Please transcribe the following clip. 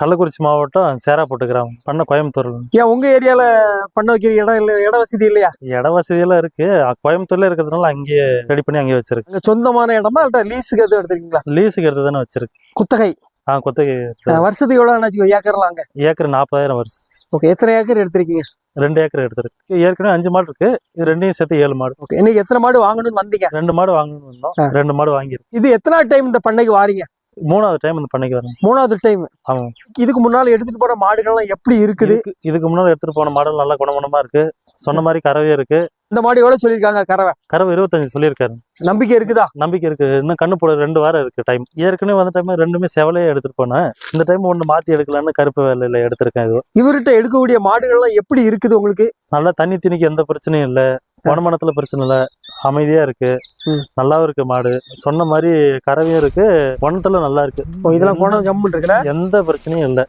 கள்ளக்குறிச்சி மாவட்டம் சேராப்பட்டு கிராமம் பண்ண கோயம்புத்தூர் ஏன் உங்க ஏரியால பண்ண வைக்கிற இடம் இல்ல இட வசதி இல்லையா? இட வசதியெல்லாம் இருக்கு. கோயம்புத்தூர்ல இருக்கிறதுனால அங்கேயே ரெடி பண்ணி அங்கேயே வச்சிருக்கு. அங்க சொந்தமான இடமா இல்ல லீஸுக்கு எதுவும் எடுத்திருக்கீங்களா? லீஸுக்கு எடுத்து தானே வச்சிருக்கு. குத்தகை. ஆ குத்தகை வருஷத்துக்கு எவ்வளவு ஆனாச்சு ஏக்கர்லாம் அங்க? ஏக்கர் நாற்பதாயிரம் வருஷம். ஓகே எத்தனை ஏக்கர் எடுத்திருக்கீங்க? ரெண்டு ஏக்கர் எடுத்திருக்கு. ஏற்கனவே அஞ்சு மாடு இருக்கு. இது ரெண்டையும் சேர்த்து ஏழு மாடு. ஓகே இன்னைக்கு எத்தனை மாடு வாங்கணும்னு வந்தீங்க? ரெண்டு மாடு வாங்கணும்னு வந்தோம். ரெண்டு மாடு வாங்கியிருக்கு இது எத்தனாவது டைம் இந்த பண்ணைக்கு வாரீங்க? மூணாவது டைம் இந்த பண்ணைக்கு வரணும் மூணாவது டைம் ஆமாம் இதுக்கு முன்னால எடுத்துட்டு போன மாடுகள்லாம் எப்படி இருக்குது? இதுக்கு முன்னாடி எடுத்துட்டு போன மாடல் நல்லா குணமனமா இருக்கு. சொன்ன மாதிரி கறவையும் இருக்கு. இந்த மாடு எவ்வளவு சொல்லியிருக்காங்க? கறவை. கறவை இருபத்தஞ்சு சொல்லியிருக்காரு. நம்பிக்கை இருக்குதா? நம்பிக்கை இருக்கு. இன்னும் கண்ணு போட ரெண்டு வாரம் இருக்கு டைம் ஏற்கனவே வந்த டைம் ரெண்டுமே செவலையே எடுத்துட்டு போனேன். இந்த டைம் ஒன்று மாத்தி எடுக்கலான்னு கருப்பு வேலையில எடுத்திருக்கேன் இது. இவர்கிட்ட எடுக்கக்கூடிய மாடுகள்லாம் எப்படி இருக்குது உங்களுக்கு? நல்லா தண்ணி திணிக்கு எந்த பிரச்சனையும் இல்லை. வனமனத்துல பிரச்சனை இல்லை. அமைதியா இருக்கு. நல்லாவும் இருக்கு மாடு. சொன்ன மாதிரி கறவையும் இருக்கு வனத்துல நல்லா இருக்கு. இதெல்லாம் குணம் இருக்குல்ல? எந்த பிரச்சனையும் இல்லை.